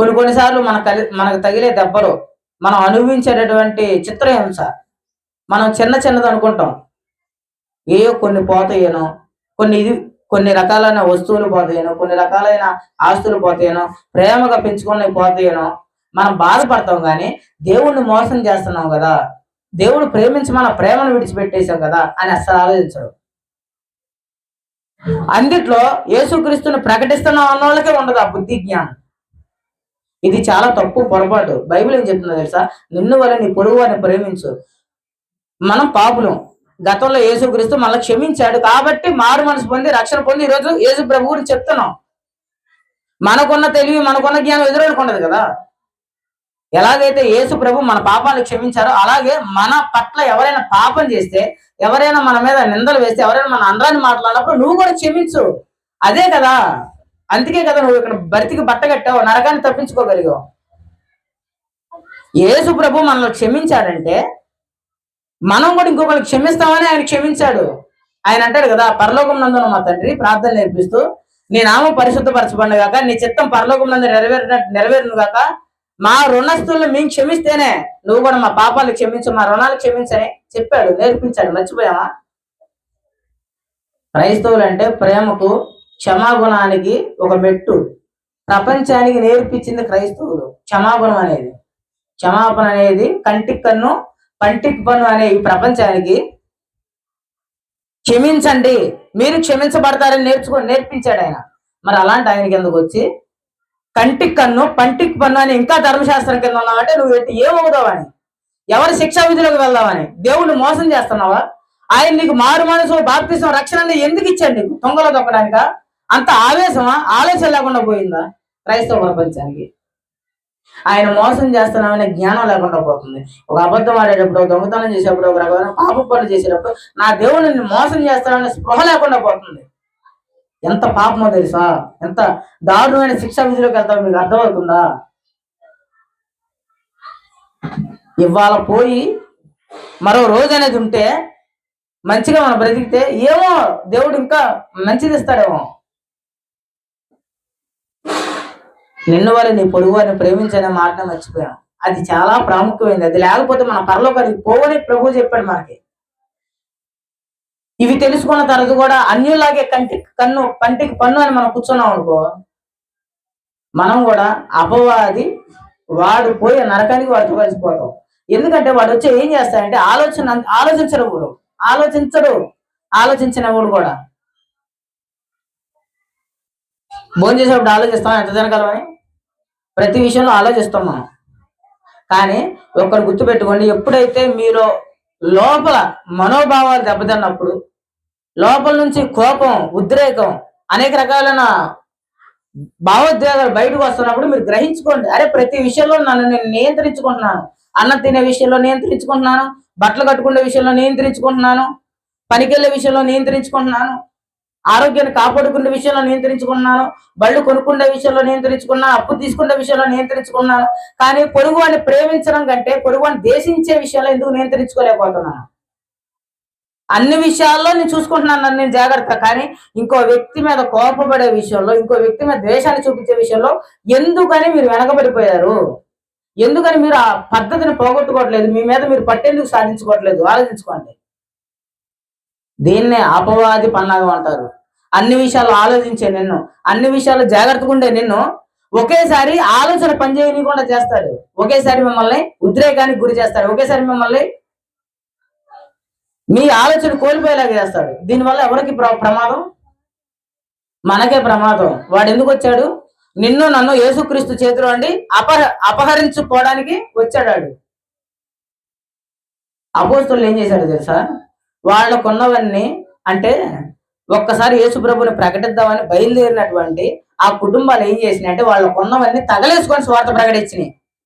కొన్ని కొన్నిసార్లు మన కలి మనకు తగిలే దెబ్బలు మనం అనుభవించేటటువంటి చిత్రహింస. మనం చిన్న చిన్నది అనుకుంటాం. ఏయో కొన్ని పోతాయేనో కొన్ని ఇది కొన్ని రకాలైన వస్తువులు పోతాయేనో కొన్ని రకాలైన ఆస్తులు పోతాయేనో ప్రేమగా పెంచుకున్నవి పోతాయేనో మనం బాధపడతాం కానీ దేవుణ్ణి మోసం చేస్తున్నాం కదా. దేవుడు ప్రేమించి మన ప్రేమను విడిచిపెట్టేశాం కదా అని అస్సలు ఆలోచించడు అందుట్లో యేసుక్రీస్తుని ప్రకటిస్తున్నాం అన్న వాళ్ళకే ఉండదు ఆ బుద్ధి జ్ఞానం. ఇది చాలా తప్పు పొరపాటు. బైబిల్ ఏం చెప్తుందో తెలుసా? నిన్ను వల్ల నీ పొరుగు వారిని ప్రేమించు. మనం పాపులం. గతంలో యేసుక్రీస్తు మళ్ళీ క్షమించాడు కాబట్టి మారు మనసు పొంది రక్షణ పొంది ఈరోజు యేసు ప్రభు గురించి చెప్తున్నాం. మనకున్న తెలివి మనకున్న జ్ఞానం ఎదురోళ్ళకు కదా? ఎలాగైతే యేసు ప్రభు మన పాపాలు క్షమించారో అలాగే మన పట్ల ఎవరైనా పాపం చేస్తే ఎవరైనా మన మీద నిందలు వేస్తే ఎవరైనా మన అందరాన్ని మాట్లాడినప్పుడు నువ్వు కూడా క్షమించు. అదే కదా? అందుకే కదా నువ్వు ఇక్కడ బతికి బట్ట కట్టావు నరకాన్ని తప్పించుకోగలిగావు. యేసు ప్రభు మనల్ని క్షమించాడంటే మనం కూడా ఇంకొకరికి క్షమిస్తామని ఆయన క్షమించాడు. ఆయన అంటాడు కదా పరలోకం నందున మా తండ్రి ప్రార్థన నేర్పిస్తూ నీ నామం పరిశుద్ధపరచబడిన కాక నీ చిత్తం పరలోకం నందు నెరవేరిన నెరవేరును గాక మా రుణస్తులను మేము క్షమిస్తేనే నువ్వు కూడా మా పాపాలు క్షమించు మా రుణాలు క్షమించని చెప్పాడు నేర్పించాడు. మర్చిపోయామా క్రైస్తవులు అంటే ప్రేమకు క్షమాగుణానికి ఒక మెట్టు. ప్రపంచానికి నేర్పించింది క్రైస్తవులు. క్షమాగుణం అనేది. క్షమాపణ అనేది కంటికి కన్ను పంటికి పన్ను అనే ఈ ప్రపంచానికి క్షమించండి. మీరు క్షమించబడతారని నేర్చుకో నేర్పించాడు ఆయన. మరి అలాంటి ఆయనకి ఎందుకు వచ్చి? కంటికి కన్ను పంటికి పన్ను అని ఇంకా ధర్మశాస్త్రం కింద ఉన్నావంటే నువ్వు ఎట్టి ఏమవుతావని ఎవరి శిక్షా విధులకు వెళ్దామని దేవుణ్ణి మోసం చేస్తున్నావా? ఆయన నీకు మారు మనసు బాప్తిసం రక్షణ ఎందుకు ఇచ్చాడు నీకు? తొంగలో తొక్కడానిక? అంత ఆవేశమా? ఆలోచన లేకుండా పోయిందా క్రైస్తవ ప్రపంచానికి? ఆయన మోసం చేస్తున్నామనే జ్ఞానం లేకుండా పోతుంది. ఒక అబద్ధం ఆడేటప్పుడు దొంగతనం చేసేటప్పుడు ఒక రకమైన పాప పనులు చేసేటప్పుడు నా దేవుడిని మోసం చేస్తాననే స్పృహ లేకుండా పోతుంది. ఎంత పాపమో తెలుసా? ఎంత దారుణమైన శిక్షా విధిలోకి వెళ్తామో మీకు అర్థమవుతుందా? ఇవాళ పోయి మరో రోజు అనేది ఉంటే మంచిగా మనం బ్రతికితే ఏమో దేవుడు ఇంకా మంచిది ఇస్తాడేమో. నిన్ను వారి నీ పొరుగు వారిని ప్రేమించనే మాట మర్చిపోయాం. అది చాలా ప్రాముఖ్యమైనది అది లేకపోతే మన పరలోకానికి పోవని ప్రభు చెప్పాడు మనకి. ఇవి తెలుసుకున్న తర్వాత కూడా అన్యులాగే కంటికి కన్ను పంటికి పన్ను అని మనం కూర్చున్నాం అనుకో మనం కూడా అపవాది వాడు పోయి నరకానికి వాడితో కలిసిపోతాం. ఎందుకంటే వాడు వచ్చి ఏం చేస్తాడంటే ఆలోచన ఆలోచించడు ఆలోచించడు. ఆలోచించిన వాడు కూడా. భోజనం చేసేటప్పుడు ఆలోచిస్తాం ఎంత తినగలమని ప్రతి విషయంలో ఆలోచిస్తాం మనం. కానీ ఒకరు గుర్తుపెట్టుకోండి ఎప్పుడైతే మీరు లోపల మనోభావాలు దెబ్బతిన్నప్పుడు లోపల నుంచి కోపం ఉద్రేకం అనేక రకాలైన భావోద్వేగాలు బయటకు వస్తున్నప్పుడు మీరు గ్రహించుకోండి అరే ప్రతి విషయంలో నన్ను నేను నియంత్రించుకుంటున్నాను. అన్నం తినే విషయంలో నియంత్రించుకుంటున్నాను బట్టలు కట్టుకునే విషయంలో నియంత్రించుకుంటున్నాను పనికెళ్ళే విషయంలో నియంత్రించుకుంటున్నాను. ఆరోగ్యాన్ని కాపాడుకునే విషయంలో నియంత్రించుకున్నాను బళ్ళు కొనుక్కునే విషయంలో నియంత్రించుకున్నాను అప్పు తీసుకునే విషయంలో నియంత్రించుకున్నాను కానీ పొరుగు ప్రేమించడం కంటే పొరుగు దేశించే విషయంలో ఎందుకు నియంత్రించుకోలేకపోతున్నాను? అన్ని విషయాల్లో నేను చూసుకుంటున్నాను నన్ను నేను జాగ్రత్త కానీ ఇంకో వ్యక్తి మీద కోపపడే విషయంలో ఇంకో వ్యక్తి మీద ద్వేషాన్ని చూపించే విషయంలో ఎందుకని మీరు వెనకబడిపోయారు? ఎందుకని మీరు ఆ పద్ధతిని పోగొట్టుకోవట్లేదు? మీ మీద మీరు పట్టేందుకు సాధించుకోవట్లేదు? ఆలోచించుకోండి. దీన్నే అపవాది పన్నాగం అంటారు. అన్ని విషయాలు ఆలోచించే నిన్ను అన్ని విషయాలు జాగ్రత్తగా ఉండే నిన్ను ఒకేసారి ఆలోచన పనిచేయకుండా చేస్తాడు. ఒకేసారి మిమ్మల్ని ఉద్రేకానికి గురి చేస్తాడు. ఒకేసారి మిమ్మల్ని మీ ఆలోచన కోల్పోయేలాగా చేస్తాడు. దీనివల్ల ఎవరికి ప్ర- ప్రమాదం? మనకే ప్రమాదం. వాడు ఎందుకు వచ్చాడు? నిన్ను నన్ను యేసుక్రీస్తు చేతిలో అండి అపహ అపహరించుకోవడానికి వచ్చాడాడు. అపోస్తులు ఏం చేశాడు తెలుసా? వాళ్ళకున్నవన్నీ అంటే ఒక్కసారి యేసుప్రభుని ప్రకటిద్దామని బయలుదేరినటువంటి ఆ కుటుంబాలు ఏం చేసినాయి అంటే వాళ్ళకున్నవన్నీ తగలేసుకొని స్వార్థ ప్రకటించినాయి.